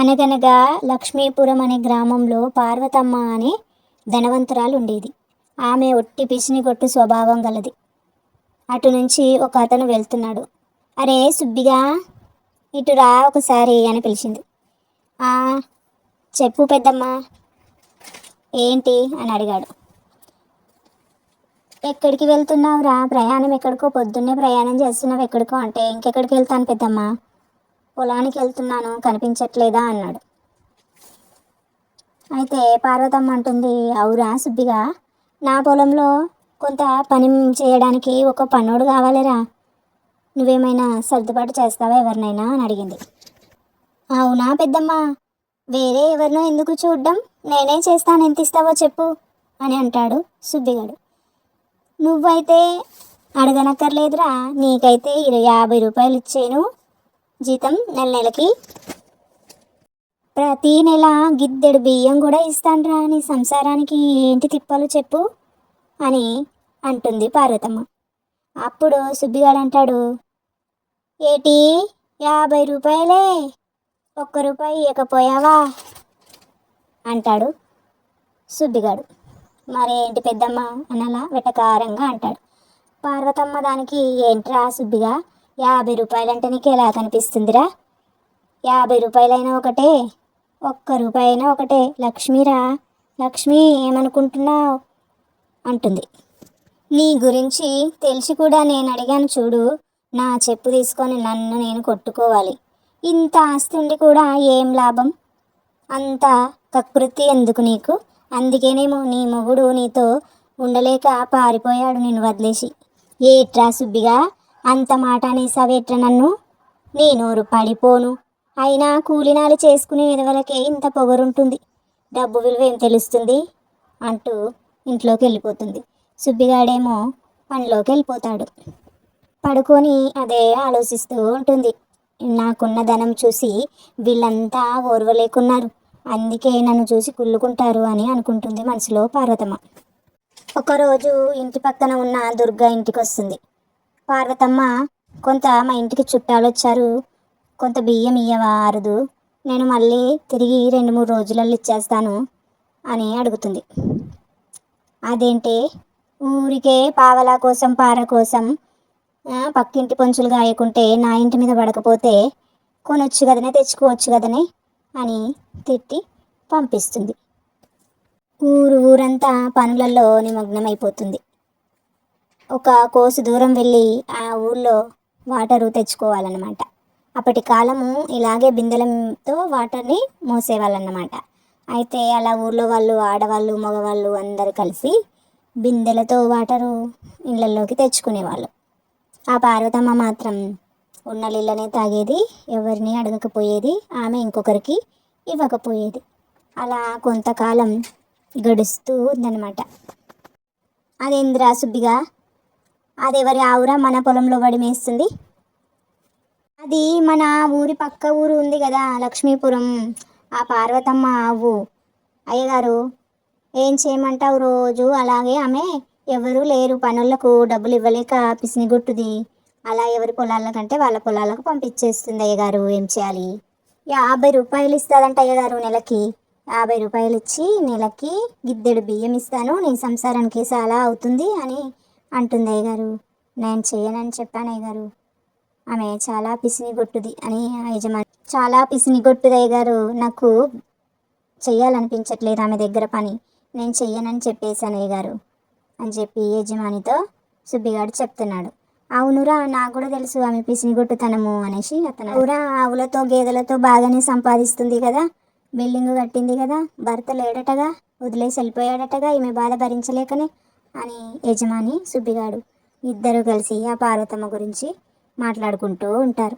అనగనగా లక్ష్మీపురం అనే గ్రామంలో పార్వతమ్మ అనే ధనవంతురాలు ఉండేది ఆమె ఒట్టి పిసినిగొట్టు స్వభావం గలది. అటు నుంచి ఒక అతను వెళ్తున్నాడు. అరే సుబ్బిగా ఇటు రా ఒకసారి అని పిలిచింది. "ఆ, చెప్పు పెద్దమ్మ. ఏంటి అని అడిగాడు. ఎక్కడికి వెళ్తున్నావురా? ప్రయాణం ఎక్కడికో పొద్దున్నే ప్రయాణం చేస్తున్నావు. ఎక్కడికో అంటే ఇంకెక్కడికి వెళ్తాను పెద్దమ్మ? పొలానికి వెళ్తున్నాను కనిపించట్లేదా అన్నాడు. అయితే పార్వతమ్మ అంటుంది అవురా సుబ్బిగా నా పొలంలో కొంత పని చేయడానికి ఒక పన్నోడు కావాలిరా. నువ్వేమైనా సర్దుబాటు చేస్తావా ఎవరినైనా? అని అడిగింది. అవునా పెద్దమ్మ వేరే ఎవరినో ఎందుకు చూడ్డం? నేనే చేస్తాను ఎంత ఇస్తావో చెప్పు అని అంటాడు సుబ్బిగాడు. నువ్వైతే అడగనక్కర్లేదురా నీకైతే ఇరవై యాభై రూపాయలు ఇచ్చేను. జీతం నెల నెలకి. ప్రతి నెల గిద్దెడు బియ్యం కూడా ఇస్తాన్రా నీ సంసారానికి ఏంటి తిప్పాలో చెప్పు అని అంటుంది పార్వతమ్మ. అప్పుడు సుబ్బిగాడు అంటాడు ఏటి యాభై రూపాయలే ఒక్క రూపాయి ఇవ్వకపోయావా అంటాడు సుబ్బిగాడు. మరేంటి పెద్దమ్మ? అనలా వెటకారంగా అంటాడు. పార్వతమ్మ దానికి ఏంట్రా సుబ్బిగా యాభై రూపాయలంటే నీకు ఎలా కనిపిస్తుందిరా? యాభై రూపాయలైనా ఒకటే ఒక్క రూపాయి అయినా ఒకటే. లక్ష్మీరా లక్ష్మి ఏమనుకుంటున్నావు? అంటుంది. నీ గురించి తెలిసి కూడా నేను అడిగాను చూడు. నా చెప్పు తీసుకొని నన్ను నేను కొట్టుకోవాలి. ఇంత ఆస్తి ఉండి కూడా ఏం లాభం? అంత కకృతి ఎందుకు నీకు? అందుకేనేమో నీ మొగుడు నీతో ఉండలేక పారిపోయాడు నిన్ను వదిలేసి. ఏట్రా సుబ్బిగా? అంత మాట అనేసావేట్ర నన్ను. నీ నోరు పడిపోను. అయినా కూలినాలు చేసుకునే ఎదవలకే ఇంత పొగరుంటుంది. డబ్బు విలువ ఏం తెలుస్తుంది? అంటూ ఇంట్లోకి వెళ్ళిపోతుంది సుబ్బిగాడేమో పనిలోకి వెళ్ళిపోతాడు పడుకొని అదే ఆలోచిస్తూ ఉంటుంది. నాకున్న ధనం చూసి వీళ్ళంతా ఓర్వలేకున్నారు. అందుకే నన్ను చూసి కుళ్ళుకుంటారు అని అనుకుంటుంది మనసులో పార్వతమ్మ. ఒకరోజు ఇంటి పక్కన ఉన్న దుర్గా ఇంటికి వస్తుంది పార్వతమ్మ కొంత మా ఇంటికి చుట్టాలు వచ్చారు కొంత బియ్యం ఇయ్యవా అరుదు? నేను మళ్ళీ తిరిగి రెండు మూడు రోజులలో ఇచ్చేస్తాను అని అడుగుతుంది. అదేంటి? ఊరికే పావలా కోసం పార కోసం పక్కింటి పొంచులు గాయకుంటే నా ఇంటి మీద పడకపోతే కొనొచ్చు కదనే తెచ్చుకోవచ్చు కదనే అని తిట్టి పంపిస్తుంది. ఊరు ఊరంతా పనులలో నిమగ్నమైపోతుంది. ఒక కోసు దూరం వెళ్ళి ఆ ఊళ్ళో వాటరు తెచ్చుకోవాలన్నమాట. అప్పటి కాలము ఇలాగే బిందెలతో వాటర్ని మోసేవాళ్ళన్నమాట. అయితే అలా ఊళ్ళో వాళ్ళు ఆడవాళ్ళు మగవాళ్ళు అందరూ కలిసి బిందెలతో వాటరు ఇళ్ళల్లోకి తెచ్చుకునేవాళ్ళు. ఆ పార్వతమ్మ మాత్రం ఉన్న నీళ్ళనే తాగేది ఎవరిని అడగకపోయేది ఆమె ఇంకొకరికి ఇవ్వకపోయేది. అలా కొంతకాలం గడుస్తూ ఉందన్నమాట. అదేంద్రా సుబ్బిగా? అదెవరి ఆవురా మన పొలంలో పడి మేస్తుంది అది మన ఊరి పక్క ఊరు ఉంది కదా లక్ష్మీపురం. ఆ పార్వతమ్మ ఆవు. అయ్యగారు ఏం చేయమంటావు రోజు? అలాగే ఆమె ఎవరు లేరు. పనులకు డబ్బులు ఇవ్వలేక పిసినిగొట్టుది అలా ఎవరి పొలాల కంటే వాళ్ళ పొలాలకు పంపించేస్తుంది అయ్యగారు. ఏం చేయాలి? యాభై రూపాయలు ఇస్తుందంట అయ్యగారు నెలకి. యాభై రూపాయలు ఇచ్చి నెలకి గిద్దెడు బియ్యం ఇస్తాను. నీ సంసారానికి చాలా అవుతుంది అని అంటుంది అయ్యగారు. నేను చేయనని చెప్పాను అయ్యగారు. ఆమె చాలా పిసినిగొట్టుది అని యజమాని. చాలా పిసినిగొట్టుది అయ్యగారు. నాకు చెయ్యాలనిపించట్లేదు ఆమె దగ్గర పని. నేను చెయ్యనని చెప్పేశాను అయ్యగారు అని చెప్పి యజమానితో సుబ్బిగాడు చెప్తున్నాడు. అవునురా నాకు కూడా తెలుసు ఆమె పిసినిగొట్టుతనము అనేసి అతను అవురా ఆవులతో గేదెలతో బాగానే సంపాదిస్తుంది కదా. బిల్డింగ్ కట్టింది కదా. భర్త లేడటగా. వదిలేసి వెళ్ళిపోయాడటగా. ఈమె బాధ భరించలేకనే అని యజమాని సుబ్బిగాడు. ఇద్దరు కలిసి ఆ పార్వతమ్మ గురించి మాట్లాడుకుంటూ ఉంటారు.